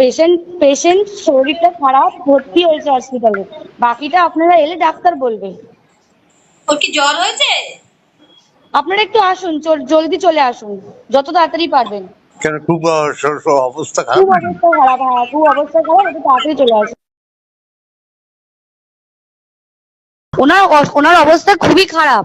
Patient patient শরীরটা খারাপ ভর্তি হয়েছে হসপিটালে বাকিটা আপনারা এলে ডাক্তার বলবে। ওর কি জ্বর হয়েছে? আপনারা একটু আসুন জলদি চলে আসুন যত তাড়াতাড়ি পারবেন। কেন খুব অবস্থা খারাপ খুব অবস্থা খারাপ হ্যাঁ খুব অবস্থা খারাপ একটু তাড়াতাড়ি চলে আসুন। ওনার ওনার অবস্থা খুবই খারাপ।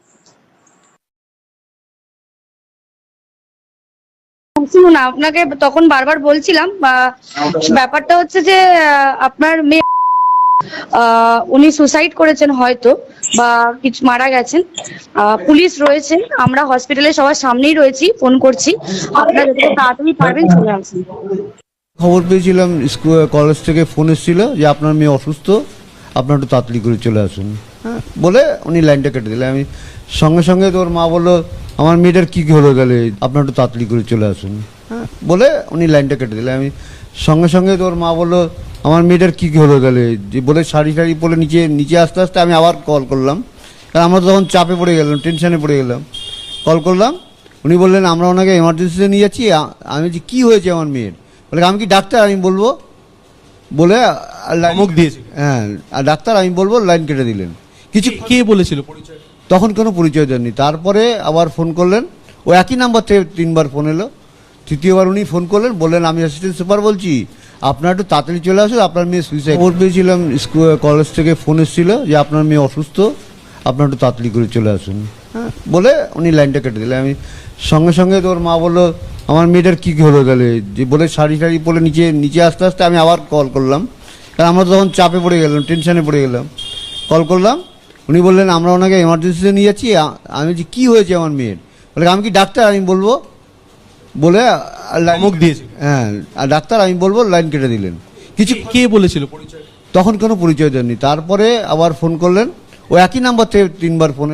শুনুন, আপনাকে তখন বারবার বলছিলাম ব্যাপারটা হচ্ছে যে আপনার মেয়ে উনি সুসাইড করেছেন হয়তো, বা কিছু মারা গেছেন। পুলিশ রয়েছে, আমরা হসপিটালে সবার সামনেই রয়েছি ফোন করছি। আপনারা যত তাড়াতাড়ি পারবেন চলে আসুন। খবর পেয়েছিলাম, স্কুল কলেজ থেকে ফোন এসেছিল যে আপনার মেয়ে অসুস্থ, আপনার একটু তাড়াতাড়ি করে চলে আসুন। হ্যাঁ বলে উনি লাইনটা কেটে দিলেন। আমি সঙ্গে সঙ্গে তোর মা বলল আমার মেয়েটার কী কী হলো তাহলে? আপনার একটু তাড়াতাড়ি করে চলে আসুন। হ্যাঁ বলে উনি লাইনটা কেটে দিলেন। আমি সঙ্গে সঙ্গে তোর মা বলল আমার মেয়েটার কী কী হলো তাহলে? যে বলে শাড়ি শাড়ি পরে নিচে নিচে আসতে আসতে আমি আবার কল করলাম। কারণ আমরা তখন চাপে পড়ে গেলাম টেনশনে পড়ে গেলাম। কল করলাম। উনি বললেন আমরা ওনাকে এমার্জেন্সিতে নিয়ে যাচ্ছি। আমি বলছি কী হয়েছে আমার মেয়ের? বলে আমি কি ডাক্তার? আমি বলব বলে মুখ দিয়েছে। হ্যাঁ আর ডাক্তার আমি বলব লাইন কেটে দিলেন। কিছু কে- কে বলেছিল? পরিচয় তখন কোনো পরিচয় দেননি। তারপরে আবার ফোন করলেন। ও একই নাম্বার থেকে তিনবার ফোন এলো। তৃতীয়বার উনি ফোন করলেন বললেন আমি অ্যাসিস্ট্যান্ট সুপার বলছি। আপনার একটু তাড়াতাড়ি চলে আসুন আপনার মেয়ে সুইসাইড খবর পেয়েছিলাম স্কুল কলেজ থেকে ফোন এসেছিল যে আপনার মেয়ে অসুস্থ আপনার একটু তাড়াতাড়ি করে চলে আসুন। হ্যাঁ বলে উনি লাইনটা কেটে দিলেন। আমি সঙ্গে সঙ্গে তোর মা বলল আমার মেয়েটার কী কী হলো তাহলে? যে বলে শাড়ি শাড়ি পরে নিচে নিচে আসতে আসতে আমি আবার কল করলাম। কারণ আমরা তখন চাপে পড়ে গেলাম টেনশানে পড়ে গেলাম। কল করলাম উনি বললেন আমরা ওনাকে এমার্জেন্সিতে নিয়ে যাচ্ছি আমি বলছি কী হয়েছে আমার মেয়ের? বলে আমি কি ডাক্তার? আমি বলব বলে মুখ দিয়েছে। হ্যাঁ আর ডাক্তার আমি বলব লাইন কেটে দিলেন। কিছু কে- কে বলেছিল? তখন কোনো পরিচয় দেননি। তারপরে আবার ফোন করলেন। ও একই নাম্বার থেকে তিনবার ফোন